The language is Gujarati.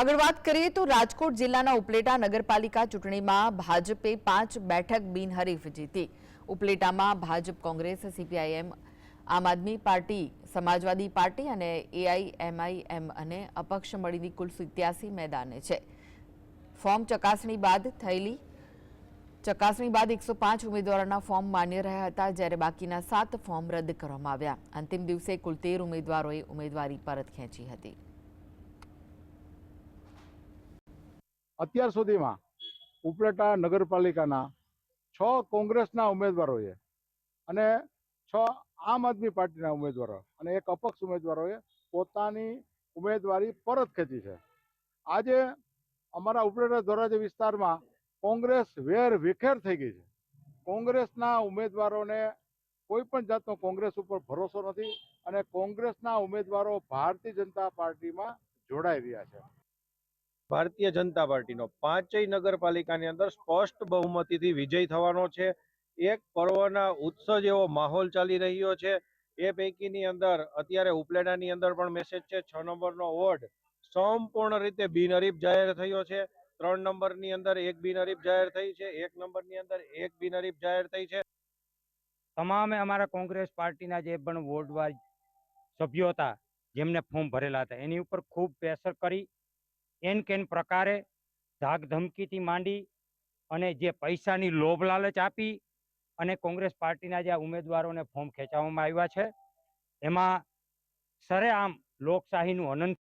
આગળ વાત કરીએ તો રાજકોટ જિલ્લાના ઉપલેટા નગરપાલિકા ચૂંટણીમાં ભાજપે પાંચ બેઠક બિનહરીફ જીતી. ઉપલેટામાં Bhajapa, Congress, CPIM, Aam Aadmi party, Samajwadi party અને એઆઈએમઆઈએમ અને અપક્ષ મળીની કુલ સિત્યાસી મેદાને છે. ફોર્મ ચકાસણી બાદ થયેલી ચકાસણી બાદ એકસો પાંચ ઉમેદવારોના ફોર્મ માન્ય રહ્યા હતા, જ્યારે બાકીના સાત ફોર્મ રદ કરવામાં આવ્યા. અંતિમ દિવસે કુલ તેર ઉમેદવારોએ ઉમેદવારી પરત ખેંચી હતી. અત્યાર સુધીમાં ઉપલેટા નગરપાલિકાના છ કોંગ્રેસના ઉમેદવારોએ અને છ આમ આદમી પાર્ટીના ઉમેદવારો અને એક અપક્ષ ઉમેદવારોએ પોતાની ઉમેદવારી પરત ખેંચી છે. આજે અમારા ઉપલેટા ધોરાજી વિસ્તારમાં કોંગ્રેસ વેર વિખેર થઈ ગઈ છે. કોંગ્રેસના ઉમેદવારોને કોઈ પણ જાતનો કોંગ્રેસ ઉપર ભરોસો નથી અને કોંગ્રેસના ઉમેદવારો ભારતીય જનતા પાર્ટીમાં જોડાઈ રહ્યા છે. ભારતીય જનતા પાર્ટીનો. પાંચેય નગરપાલિકાની અંદર સ્પષ્ટ બહુમતીથી વિજય થવાનો છે. એક પર્વના ઉત્સવ જેવો માહોલ ચાલી રહ્યો છે. એ પૈકીની અંદર અત્યારે ઉપલેટાની અંદર પણ મેસેજ છે. છ નંબરનો વોર્ડ સંપૂર્ણ રીતે બિનહરીફ જાહેર થયો છે. ત્રણ નંબરની અંદર એક બિનહરીફ જાહેર થઈ છે. એક નંબરની અંદર એક બિનહરીફ જાહેર થઈ છે. તમામે અમારા કોંગ્રેસ પાર્ટીના જે પણ વોર્ડ વાઇઝ સભ્યો હતા, જેમને ફોર્મ ભરેલા હતા, એની ઉપર ખૂબ પ્રેશર કરી એન કેન પ્રકારે ધાક ધમકીથી માંડી અને જે પૈસાની લોભ લાલચ આપી અને કોંગ્રેસ પાર્ટીના જે ઉમેદવારોને ફોર્મ ખેંચવામાં આવ્યા છે, એમાં સરેઆમ લોકશાહીનું હનન